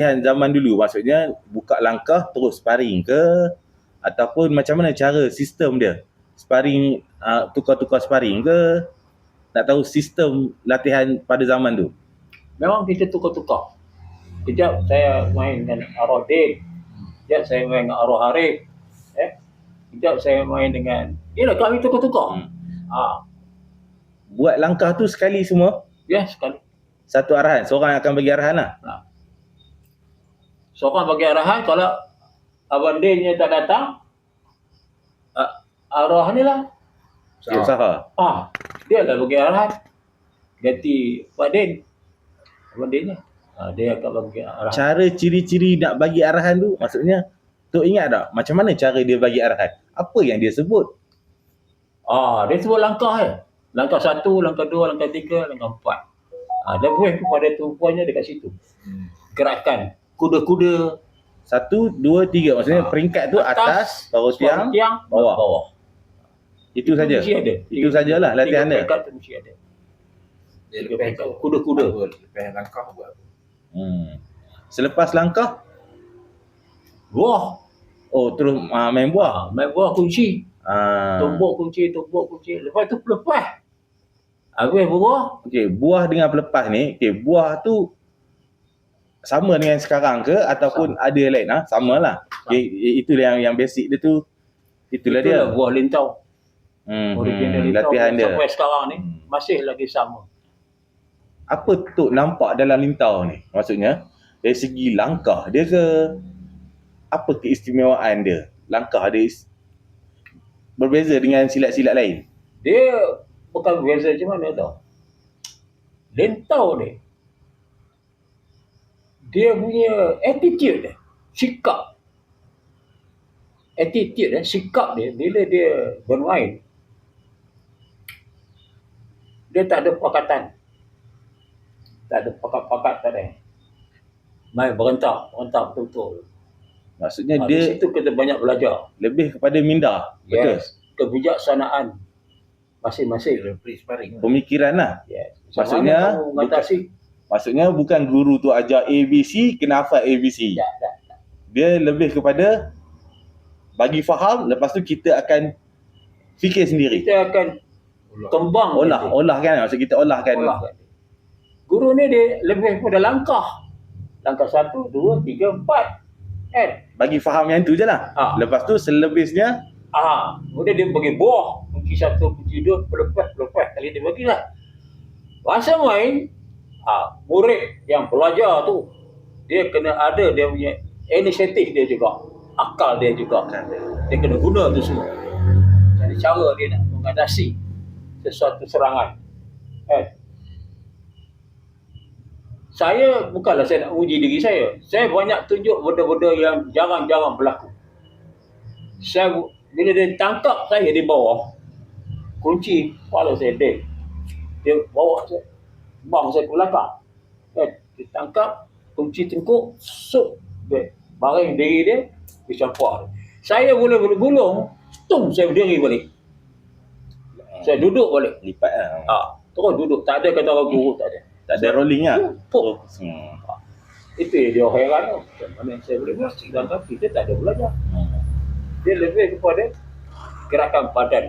latihan zaman dulu maksudnya buka langkah terus sparring ke ataupun macam mana cara sistem dia sparring uh, tukar-tukar sparring ke nak tahu sistem latihan pada zaman tu Memang kita tukar-tukar. Kejap saya main dengan arwah. Kejap saya main dengan arwah Arif. Eh? Kejap saya main dengan... Yalah kami tukar-tukar. Hmm. Ha, buat langkah tu sekali semua ya sekali. satu arahan seorang akan bagi arahan lah Seorang bagi arahan kalau Abang Din nya tak datang, uh, arwah ni lah. usaha Ah, dia lah bagi arahan. Ganti Pak Din. Abang Din ni. Ah, dia akan bagi arahan. cara ciri-ciri nak bagi arahan tu maksudnya tu ingat tak macam mana cara dia bagi arahan apa yang dia sebut Ah, dia sebut langkah je. Langkah satu, langkah dua, langkah tiga, langkah empat. Ah, dia boleh kepada tumpuannya dekat situ. Gerakan kuda-kuda satu dua tiga maksudnya Ah. peringkat tu atas, bawah tiang tiang bawah. bawah. itu saja ada. Itu sajalah latihan Tiga dia. peringkat tu mesti ada. Dia lepas Kuda-kuda. Lepas langkah buat apa? hmm. selepas langkah Buah. oh terus uh, main buah Ah, main buah kunci. ah. Tumbuk kunci, tumbuk kunci. Lepas tu lepas. Habis buah. okey buah dengan pelepas ni okey buah tu sama dengan sekarang ke ataupun ada lain ah sama lah okay, itulah yang yang basic dia tu itulah dia Itulah buah lintau. hmm, Original hmm, lintau. latihan dia Sampai sekarang ni Hmm. masih lagi sama. apa tu nampak dalam lintau ni? Maksudnya dari segi langkah dia ke apa keistimewaan dia? Langkah dia berbeza dengan silat-silat lain. Dia bukan beza macam mana tau. Lentau ni. Dia punya attitude dia. Sikap. Attitude dia, sikap dia bila dia bermain. Dia tak ada pakatan. Tak ada pakat-pakat tak ada. Main berentak, berentak betul-betul. Maksudnya Ha, di dia situ kita banyak belajar. lebih kepada minda. Betul. Yes. Kebijaksanaan masing-masing. Sparring lah. Pemikiran lah. Yes. Maksudnya, mengatasi Maksudnya bukan guru tu ajar ABC, kena hafal ABC. Tak, tak. Dia lebih kepada bagi faham, lepas tu kita akan fikir sendiri. Kita akan kembang Olah, dia. olah kan. Maksud kita olah kan. Olah. Guru ni dia lebih pada langkah. Langkah satu, dua, tiga, empat. Kan? Bagi faham yang tu je lah. Ah. Lepas tu selebihnya, Ah, kemudian dia bagi buah. Kunci satu, kunci dua, pelepas, pelepas. Kali dia bagilah. Masa main, ah, murid yang belajar tu, dia kena ada dia punya inisiatif dia juga. Akal dia juga. Dia kena guna tu semua. Jadi cara dia nak mengatasi sesuatu serangan. Eh. Saya bukanlah saya nak uji diri saya. Saya banyak tunjuk benda-benda yang jarang-jarang berlaku. Saya bila dia tangkap saya di bawah kunci kepala saya dia dia bawa saya bang saya ke belakang eh, dia tangkap kunci tengkuk sup dia baring diri dia dia campak saya boleh bergulung tung saya berdiri balik. Saya duduk balik. Lipat lah. ah terus duduk. Tak ada kata orang guru tak ada. Tak ada rolling lah. Puk. Hmm. itu yang dia heran tu. Macam mana saya boleh buat? Sedangkan kita tak ada belajar. Dia lebih kepada gerakan badan.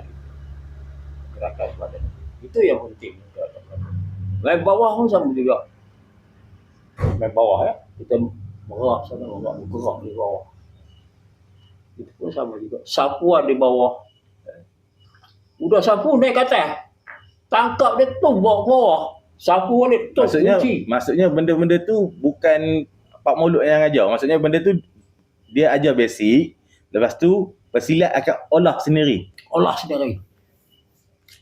Gerakan badan. Itu yang penting main bawah pun sama juga. Main bawah ya? Kita merak sana merak bergerak di bawah. Itu pun sama juga. Sapuan di bawah. Udah sapu naik ke atas. Tangkap dia tu bawa ke bawah. Sapu balik tu Maksudnya kunci. maksudnya benda-benda tu bukan Pak Mulut yang ajar. Maksudnya benda tu dia ajar basic, lepas tu pesilat akan olah sendiri. olah sendiri.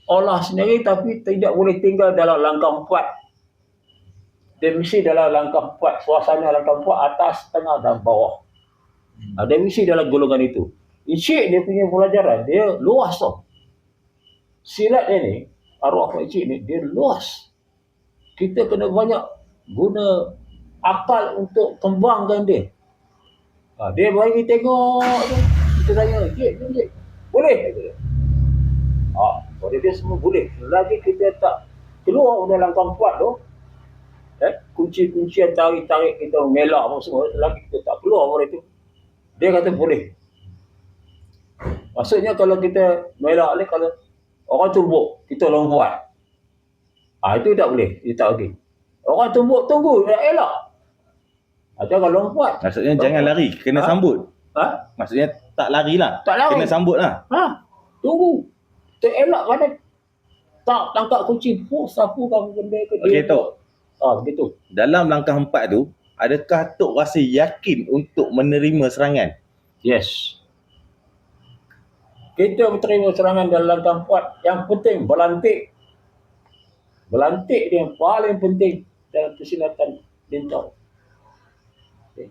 Olah sendiri tapi tidak boleh tinggal dalam langkah empat. Dia mesti dalam langkah empat. Suasana langkah empat atas, tengah dan bawah. Hmm. Dia mesti dalam golongan itu. Encik dia punya pelajaran, dia luas tau. Silat dia ni, arwah Pak Encik ni, dia luas. Kita kena banyak guna akal untuk kembangkan dia. Ha, dia bagi tengok tu. Kita tanya, Encik, Encik, boleh? Kata pada dia semua boleh. Selagi kita tak keluar dalam langkah empat tu, Eh, kunci-kuncian tarik-tarik kita mengelak apa semua. Lagi kita tak keluar orang itu. Dia kata boleh. Maksudnya kalau kita melak ni kalau orang tumbuk, kita lompat. Ah itu tak boleh, dia tak okey. Orang tumbuk tunggu, nak elak. Ada kalau lompat. Maksudnya jangan lari, kena Ha? sambut. Ha? Maksudnya tak lari lah. Tak lari. Kena sambut lah. Ha? Tunggu. Tak elak mana? Tak tangkap kunci. Oh, sapu kamu benda ke Okey, Tok. Ah, begitu. Dalam langkah empat tu, adakah Tok rasa yakin untuk menerima serangan? Yes. Kita berterima serangan dalam langkah empat. Yang penting berlantik. Berlantik dia yang paling penting dalam persilatan lintau. Okay.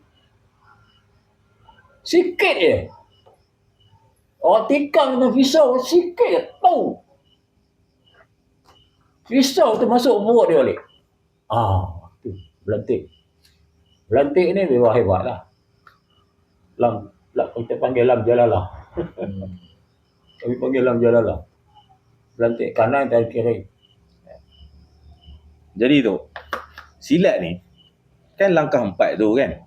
Sikit je. Orang tikam dengan pisau sikit je. Tahu. Pisau tu masuk perut dia balik. Ah, tu. Berlantik. Berlantik ni memang hebat lah. Lam, lam, kita panggil lam jalalah. Hmm. Kami panggil lam jalalah. Berlantik kanan dan kiri. Jadi tu, silat ni, kan langkah empat tu kan.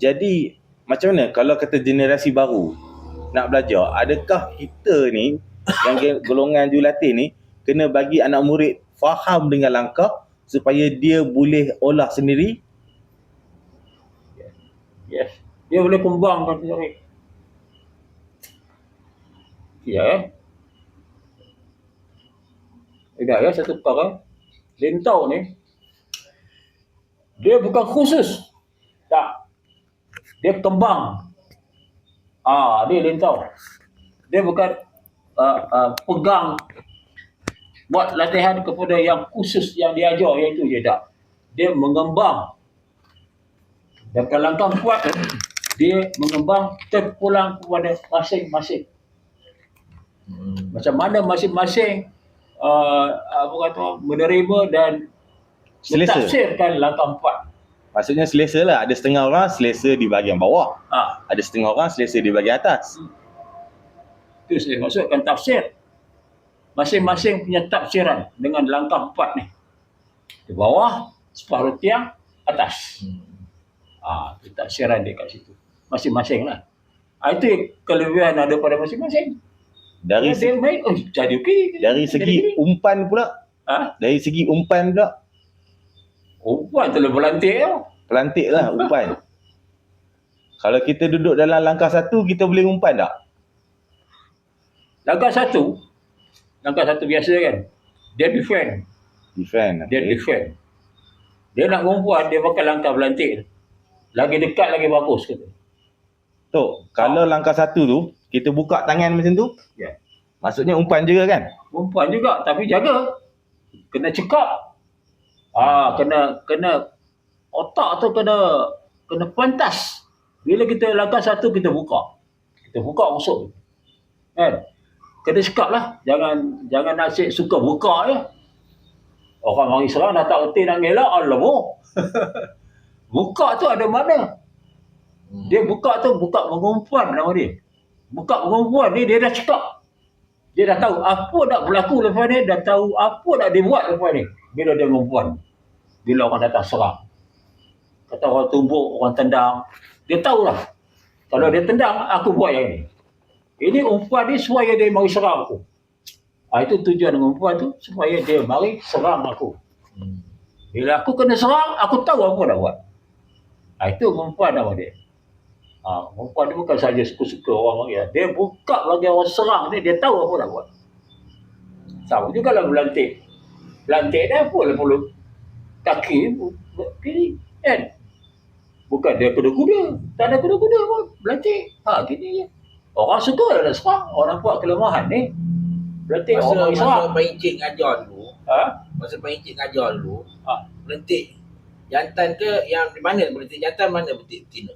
Jadi, macam mana kalau kata generasi baru nak belajar, adakah kita ni, yang golongan jurulatih ni, kena bagi anak murid faham dengan langkah supaya dia boleh olah sendiri? Yes. Dia boleh kembangkan sendiri. Ya eh. Tidak ya satu perkara. Lintau ni dia bukan khusus. Tak. Dia kembang. Ah, dia lintau. Dia bukan uh, uh, pegang buat latihan kepada yang khusus yang diajar yang itu je tak. Dia mengembang dan kalau langkah kuat dia mengembang terpulang kepada masing-masing. Hmm. Macam mana masing-masing uh, apa kata menerima dan Selesa. mentafsirkan langkah empat. Maksudnya selesa lah. Ada setengah orang selesa di bahagian bawah. Ha, Ada setengah orang selesa di bahagian atas. itu saya maksudkan tafsir. Masing-masing punya tafsiran dengan langkah empat ni. Di bawah, separuh tiang, atas. Hmm. Ah, itu tafsiran dia kat situ. Masing-masing lah. Ah, itu kelebihan ada pada masing-masing. Dari dia segi, main, oh, jadi okey. dari segi umpan pula, Ha? dari segi umpan pula, Perempuan tu lebih lantik tau. pelantik lah umpan. Kalau kita duduk dalam langkah satu, kita boleh umpan tak? Langkah satu, langkah satu biasa kan. Dia defend. Defend. Dia okay. defend. Dia nak perempuan, dia pakai langkah berlantik. Lagi dekat, lagi bagus kata. Tok, kalau langkah satu tu, kita buka tangan macam tu, Ya. maksudnya umpan juga kan? Perempuan juga, tapi jaga. Kena cekap. Ah, kena kena otak tu kena kena pantas. Bila kita langkah satu kita buka. Kita buka masuk. Kan? Kena cekap lah. Jangan jangan nasib suka buka je. Orang mari serang dah tak erti nak ngelak. Alamak. buka tu ada mana? Hmm. Dia buka tu buka mengumpuan nama dia. Buka mengumpuan ni dia dah cakap. Dia dah tahu apa nak berlaku lepas ni, dah tahu apa nak dibuat lepas ni. Bila dia mengumpuan. Bila orang datang serang. Kata orang tumbuk, orang tendang. Dia tahulah. Kalau dia tendang, aku buat yang ni. Ini umpuan ni supaya dia mari serang aku. Ah, itu tujuan umpuan tu supaya dia mari serang aku. Bila aku kena serang, aku tahu apa nak buat. Ah, itu umpuan nama dia. Ah, umpuan dia bukan saja suka-suka orang bagi. Dia buka bagi orang serang ni, dia tahu apa nak buat. Sama juga lah berlantik. Berlantik dah apa lah mulut. Kaki kiri. Kan? Bukan dia kuda-kuda. Tak ada kuda-kuda pun. Berlantik. Ha, gini je. Orang suka lah nak serang. Orang buat kelemahan ni. Berlantik Masa, orang serang. masa Pak Encik ngajar dulu, Ha? masa Pak Encik ngajar dulu, Ha. berhentik jantan ke yang di mana berhentik jantan mana berhentik betina?